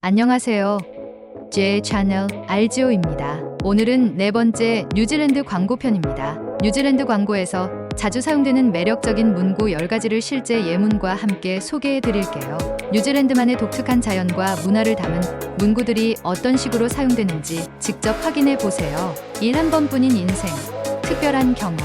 안녕하세요. 제 채널 알지오입니다. 오늘은 네 번째 뉴질랜드 광고편입니다. 뉴질랜드 광고에서 자주 사용되는 매력적인 문구 10가지를 실제 예문과 함께 소개해 드릴게요. 뉴질랜드만의 독특한 자연과 문화를 담은 문구들이 어떤 식으로 사용되는지 직접 확인해 보세요. 일 한 번뿐인 인생, 특별한 경험,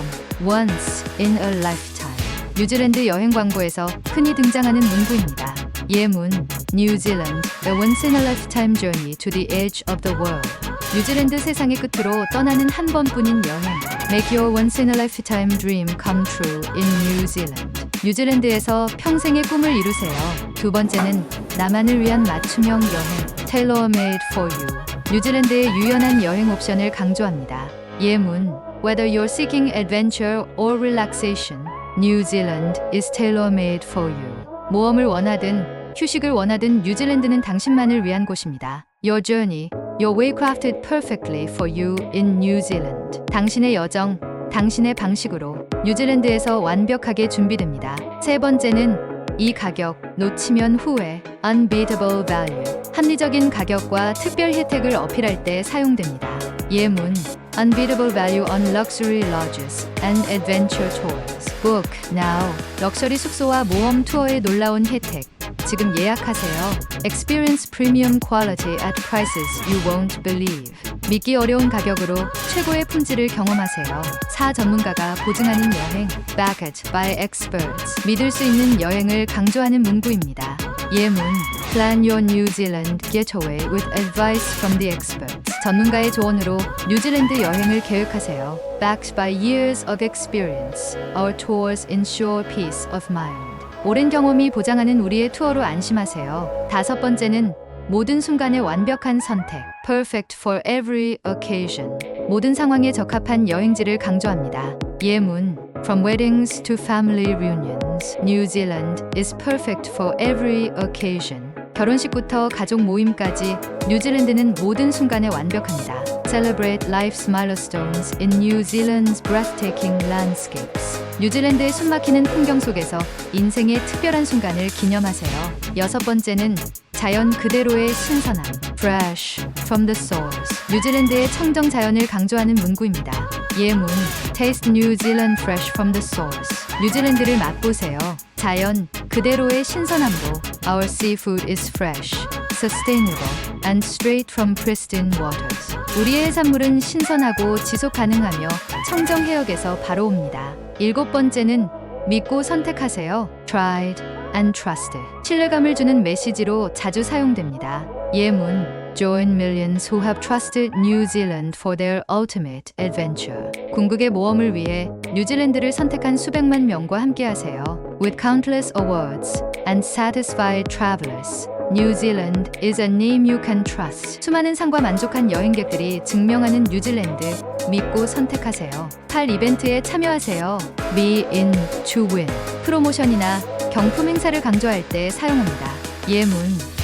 once in a lifetime. 뉴질랜드 여행 광고에서 흔히 등장하는 문구입니다. 예문, New Zealand, a once in a lifetime journey to the edge of the world. 뉴질랜드 세상의 끝으로 떠나는 한 번뿐인 여행. Make your once in a lifetime dream come true in New Zealand. 뉴질랜드에서 평생의 꿈을 이루세요. 두 번째는 나만을 위한 맞춤형 여행. Tailor made for you. 뉴질랜드의 유연한 여행 옵션을 강조합니다. 예문, Whether you're seeking adventure or relaxation, New Zealand is tailor made for you. 모험을 원하든 휴식을 원하든 뉴질랜드는 당신만을 위한 곳입니다. Your journey, your way crafted perfectly for you in New Zealand. 당신의 여정, 당신의 방식으로 뉴질랜드에서 완벽하게 준비됩니다. 세 번째는 이 가격 놓치면 후회 unbeatable value 합리적인 가격과 특별 혜택을 어필할 때 사용됩니다. 예문 unbeatable value on luxury lodges and adventure tours book now 럭셔리 숙소와 모험 투어의 놀라운 혜택 지금 예약하세요. Experience premium quality at prices you won't believe. 믿기 어려운 가격으로 최고의 품질을 경험하세요. 사 전문가가 보증하는 여행. Backed by experts. 믿을 수 있는 여행을 강조하는 문구입니다. 예문. Plan your New Zealand getaway with advice from the experts. 전문가의 조언으로 뉴질랜드 여행을 계획하세요. Backed by years of experience, our tours ensure peace of mind. 오랜 경험이 보장하는 우리의 투어로 안심하세요. 다섯 번째는 모든 순간의 완벽한 선택. Perfect for every occasion. 모든 상황에 적합한 여행지를 강조합니다. 예문. From weddings to family reunions, New Zealand is perfect for every occasion. 결혼식부터 가족 모임까지 뉴질랜드는 모든 순간에 완벽합니다. Celebrate life's milestones in New Zealand's breathtaking landscapes. 뉴질랜드의 숨막히는 풍경 속에서 인생의 특별한 순간을 기념하세요. 여섯 번째는 자연 그대로의 신선함. Fresh from the source. 뉴질랜드의 청정 자연을 강조하는 문구입니다. 예문 Taste New Zealand fresh from the source. 뉴질랜드를 맛보세요. 자연 그대로의 신선함으로 Our seafood is fresh, sustainable, and straight from pristine waters. 우리의 해산물은 신선하고 지속 가능하며 청정 해역에서 바로 옵니다. 일곱 번째는 믿고 선택하세요. Tried and trusted. 신뢰감을 주는 메시지로 자주 사용됩니다. 예문 Join millions who have trusted New Zealand for their ultimate adventure. 궁극의 모험을 위해 뉴질랜드를 선택한 수백만 명과 함께하세요. With countless awards and satisfied travelers. New Zealand is a name you can trust. 수많은 상과 만족한 여행객들이 증명하는 뉴질랜드 믿고 선택하세요. 8 이벤트에 참여하세요. Be in to win. 프로모션이나 경품 행사를 강조할 때 사용합니다. 예문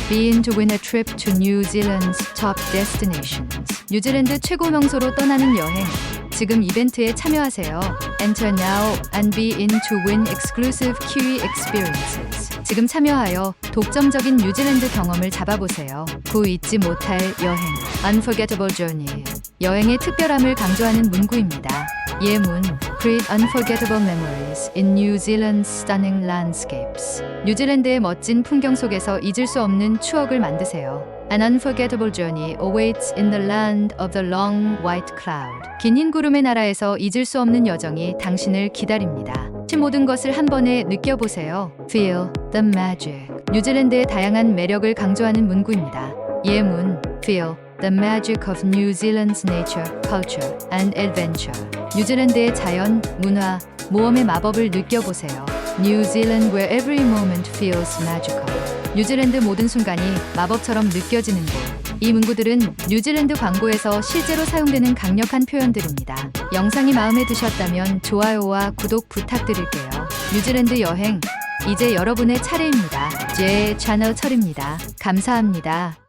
Be in to win a trip to New Zealand's top destinations. 뉴질랜드 최고 명소로 떠나는 여행. 지금 이벤트에 참여하세요. Enter now and be in to win exclusive Kiwi experiences. 지금 참여하여 독점적인 뉴질랜드 경험을 잡아보세요. 구 잊지 못할 여행. Unforgettable journey. 여행의 특별함을 강조하는 문구입니다. 예문 Create unforgettable memories in New Zealand's stunning landscapes. 뉴질랜드의 멋진 풍경 속에서 잊을 수 없는 추억을 만드세요. An unforgettable journey awaits in the land of the long white cloud. 긴 흰 구름의 나라에서 잊을 수 없는 여정이 당신을 기다립니다. 이 모든 것을 한 번에 느껴보세요. Feel the magic. 뉴질랜드의 다양한 매력을 강조하는 문구입니다. 예문 Feel the magic of New Zealand's nature, culture and adventure. 뉴질랜드의 자연, 문화, 모험의 마법을 느껴보세요. New Zealand where every moment feels magical. 뉴질랜드 모든 순간이 마법처럼 느껴지는 곳. 이 문구들은 뉴질랜드 광고에서 실제로 사용되는 강력한 표현들입니다. 영상이 마음에 드셨다면 좋아요와 구독 부탁드릴게요. 뉴질랜드 여행, 이제 여러분의 차례입니다. 제 채널 철입니다. 감사합니다.